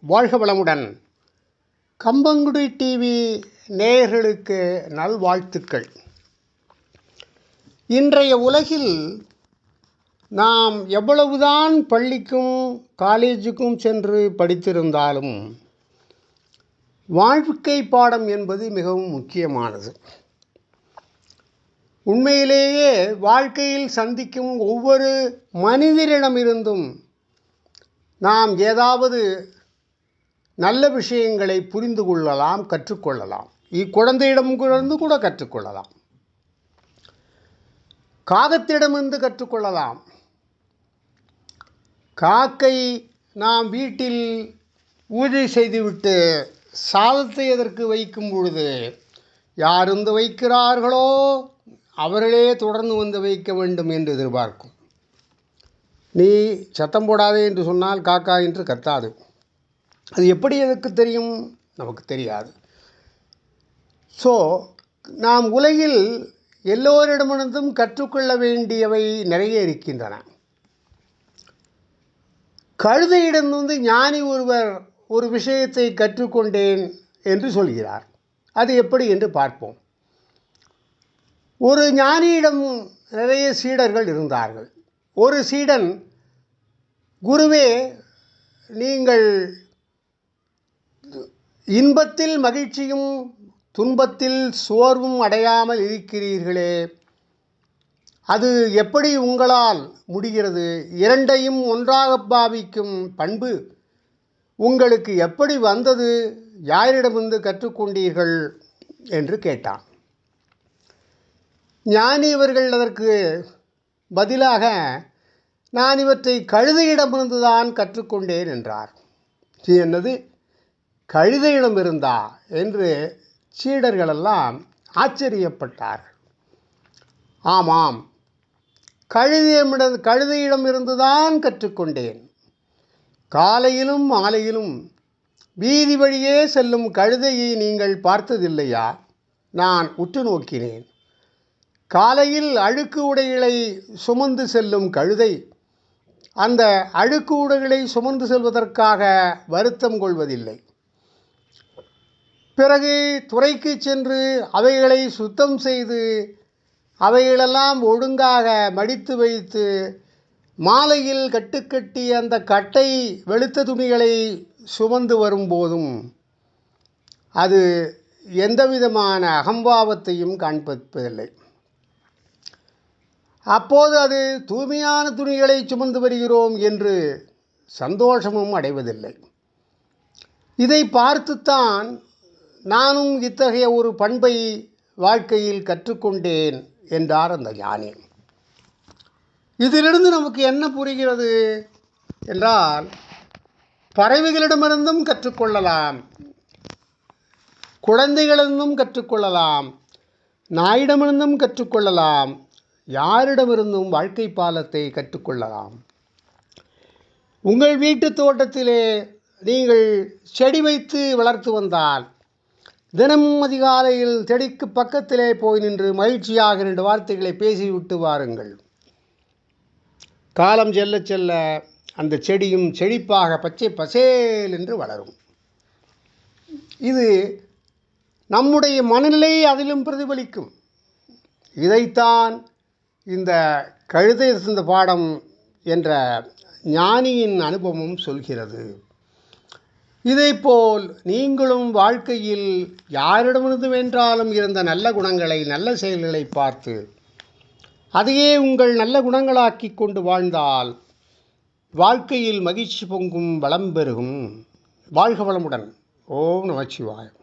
வாழ்க வளமுடன். கம்பங்குடி டிவி நேயர்களுக்கு நல்வாழ்த்துக்கள். இன்றைய உலகில் நாம் எவ்வளவுதான் பள்ளிக்கும் காலேஜுக்கும் சென்று படித்திருந்தாலும் வாழ்க்கை பாடம் என்பது மிகவும் முக்கியமானது. உண்மையிலேயே வாழ்க்கையில் சந்திக்கும் ஒவ்வொரு மனிதரிடமிருந்தும் நாம் ஏதாவது நல்ல விஷயங்களை புரிந்து கொள்ளலாம் கற்றுக்கொள்ளலாம். இக்குழந்தையிடமிருந்து கூட கற்றுக்கொள்ளலாம். காகத்திடமிருந்து கற்றுக்கொள்ளலாம். காக்கை நாம் வீட்டில் பூஜை செய்துவிட்டு சாதத்தை எதற்கு வைக்கும் பொழுது யாருந்து வைக்கிறார்களோ அவர்களே தொடர்ந்து வந்து வைக்க வேண்டும் என்று எதிர்பார்க்கும். நீ சத்தம் போடாதே என்று சொன்னால் காக்கா என்று கத்தாது. அது எப்படி எனக்கு தெரியும்? நமக்கு தெரியாது. ஸோ நாம் உலகில் எல்லோரிடமிருந்தும் கற்றுக்கொள்ள வேண்டியவை நிறைய இருக்கின்றன. கழுதையிடமிருந்து ஞானி ஒருவர் ஒரு விஷயத்தை கற்றுக்கொண்டேன் என்று சொல்கிறார். அது எப்படி என்று பார்ப்போம். ஒரு ஞானியிடம் நிறைய சீடர்கள் இருந்தார்கள். ஒரு சீடன் குருவே நீங்கள் இன்பத்தில் மகிழ்ச்சியும் துன்பத்தில் சோர்வும் அடையாமல் இருக்கிறீர்களே. அது எப்படி உங்களால் முடிகிறது? இரண்டையும் ஒன்றாக பாவிக்கும் பண்பு உங்களுக்கு எப்படி வந்தது? யாரிடமிருந்து கற்றுக்கொண்டீர்கள்? என்று கேட்டான். ஞானி இவர்கள் அதற்கு பதிலாக நான் இவற்றை கழுதையிடமிருந்துதான் கற்றுக்கொண்டேன் என்றார். இது என்னது? கழுதையிடம் இருந்தா என்று சீடர்களெல்லாம் ஆச்சரியப்பட்டார்கள். ஆமாம் கழுதையிட கழுதையிடம் இருந்துதான் கற்றுக்கொண்டேன். காலையிலும் மாலையிலும் வீதி வழியே செல்லும் கழுதையை நீங்கள் பார்த்ததில்லையா? நான் உற்று நோக்கினேன். காலையில் அழுக்கு உடைகளை சுமந்து செல்லும் கழுதை அந்த அழுக்கு உடைகளை சுமந்து செல்வதற்காக வருத்தம் கொள்வதில்லை. பிறகு துறைக்கு சென்று அவைகளை சுத்தம் செய்து அவைகளெல்லாம் ஒழுங்காக மடித்து வைத்து மாலையில் கட்டுக்கட்டி அந்த கட்டை வெளுத்த துணிகளை சுமந்து வரும்போதும் அது எந்தவிதமான அகம்பாவத்தையும் காண்பிப்பதில்லை அப்போது அது தூய்மையான துணிகளை சுமந்து வருகிறோம் என்று சந்தோஷமும் அடைவதில்லை. இதை பார்த்துத்தான் நானும் இத்தகைய ஒரு பண்பை வாழ்க்கையில் கற்றுக்கொண்டேன் என்றார் அந்த ஞானி. இதிலிருந்து நமக்கு என்ன புரிகிறது என்றால் பறவைகளிடமிருந்தும் கற்றுக்கொள்ளலாம் குழந்தைகளிருந்தும் கற்றுக்கொள்ளலாம் நாயிடமிருந்தும் கற்றுக்கொள்ளலாம் யாரிடமிருந்தும் வாழ்க்கை பாலத்தை கற்றுக்கொள்ளலாம். உங்கள் வீட்டு தோட்டத்திலே நீங்கள் செடி வைத்து வளர்த்து வந்தால் தினமும் அதிகாலையில் செடிக்கு பக்கத்திலே போய் நின்று மகிழ்ச்சியாக ரெண்டு வார்த்தைகளை பேசிவிட்டு வாருங்கள். காலம் செல்ல செல்ல அந்த செடியும் செழிப்பாக பச்சை பசேல் என்று வளரும். இது நம்முடைய மனநிலையை அதிலும் பிரதிபலிக்கும். இதைத்தான் இந்த கழுதை இருந்த பாடம் என்ற ஞானியின் அனுபவம் சொல்கிறது. இதேபோல் நீங்களும் வாழ்க்கையில் யாரிடமிருந்து வென்றாலும் இருந்த நல்ல குணங்களை நல்ல செயல்களை பார்த்து அதையே உங்கள் நல்ல குணங்களாக்கி கொண்டு வாழ்ந்தால் வாழ்க்கையில் மகிழ்ச்சி பொங்கும் வளம் பெருகும். வாழ்க வளமுடன். ஓம் நமச்சிவாயம்.